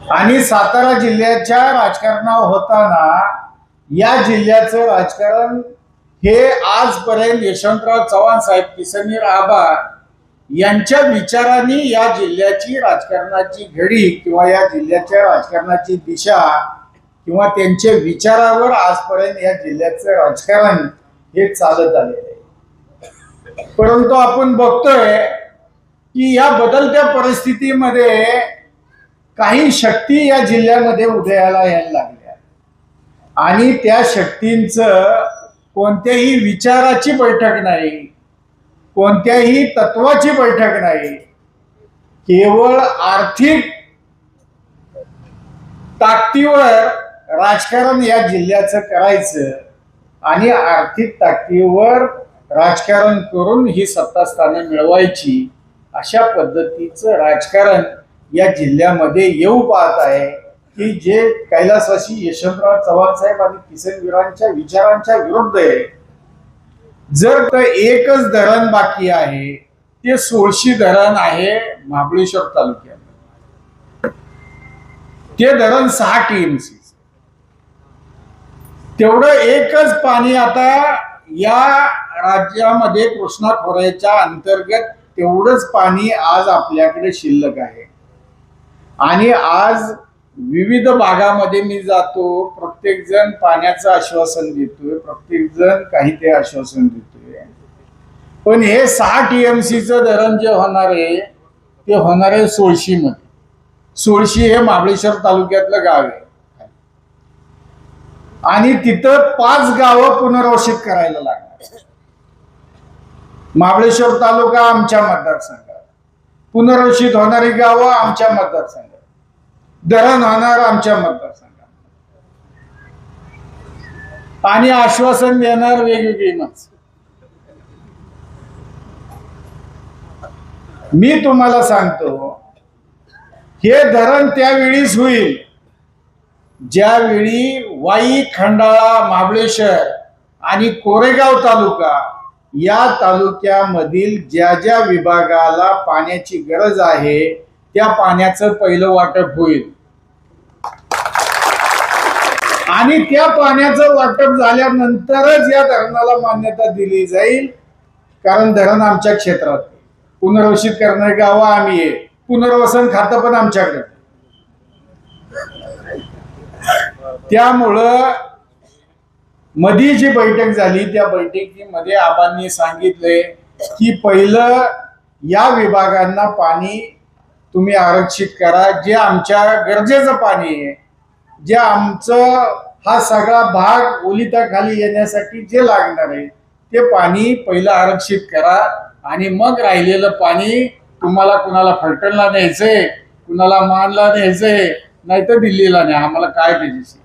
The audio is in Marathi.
आणि सातारा जिल्ह्याच्या राजकारणावर होताना या जिल्ह्याचं राजकारण हे आजपर्यंत यशवंतराव चव्हाण साहेब किसनीर आबा यांच्या विचाराने या जिल्ह्याची राजकारणाची घडी किंवा या जिल्ह्याच्या राजकारणाची दिशा किंवा त्यांच्या विचारावर आजपर्यंत या जिल्ह्याचं राजकारण हे चालत आलेलं आहे. परंतु आपण बघतोय की या बदलत्या परिस्थितीमध्ये काही शक्ती या जिल्ह्यामध्ये उदयाला यायला लागल्या. आणि त्या शक्तींचं कोणत्याही विचाराची बैठक नाही कोणत्याही तत्वाची बैठक नाही. केवळ आर्थिक ताकदीवर राजकारण या जिल्ह्याचं करायचं आणि आर्थिक ताकदीवर राजकारण करून ही सत्तास्थाने मिळवायची अशा पद्धतीचं राजकारण या जिल्ह्यामध्ये येऊ पाहत आहे की जे कैलासवासी यशवंतराव चव्हाण साहेब आणि किसनवीरांच्या विचारांच्या विरुद्ध आहे. जर तर एकच धरण बाकी आहे ते सोळशी धरण आहे महाबळेश्वर तालुक्यात. ते धरण सहा टीएमसी तेवढं एकच पाणी आता या राज्यामध्ये कृष्णा खोऱ्याच्या अंतर्गत तेवढंच पाणी आज आपल्याकडे शिल्लक आहे. आणि आज विविध भागामध्ये मी जातो प्रत्येक जण पाण्याचं आश्वासन देतोय प्रत्येक जण काही ते आश्वासन देतोय. पण हे सहा टीएमसीचं धरण जे होणार आहे ते होणार आहे सोळशी मध्ये सोळशी हे महाबळेश्वर तालुक्यातलं गाव आहे. आणि तिथं पाच गावं पुनर्वसित करायला लागणार महाबळेश्वर तालुका आमच्या मतदारसंघात. पुनर्वसित होणारी गावं आमच्या मतदारसंघात. धरण होणार आमच्या मतदारसंघात. आणि आश्वासन देणार वेगवेगळी माणसं मी तुम्हाला सांगतो हे धरण त्यावेळीच होईल. ज्यावेळी वाई खंडाळा महाबळेश्वर आणि कोरेगाव तालुका या तालुक्यामधील ज्या ज्या विभागाला पाण्याची गरज आहे त्या पाण्याचं पहिलं वाटप होईल. आणि त्या पाण्याचं वाटप झाल्यानंतरच या धरणाला मान्यता दिली जाईल. कारण धरण आमच्या क्षेत्रात पुनर्वसित करणारी गावं आम्ही आहे. पुनर्वसन खातं पण आमच्याकडे. त्यामुळं मधी जी बैठक झाली त्या बैठकीमध्ये आबांनी सांगितले की पहिलं या विभागांना पाणी तुम्ही आरक्षित करा. जे आमच्या गरजेचं पाणी आहे. जे आमचं हा सगळा भाग ओलिताखाली येण्यासाठी जे लागणार आहे ते पाणी पहिलं आरक्षित करा आणि मग राहिलेलं पाणी तुम्हाला कुणाला फलटणला न्यायचंय कुणाला मानला न्यायचंय नाही तर दिल्लीला न्या. आम्हाला काय त्याच्याशी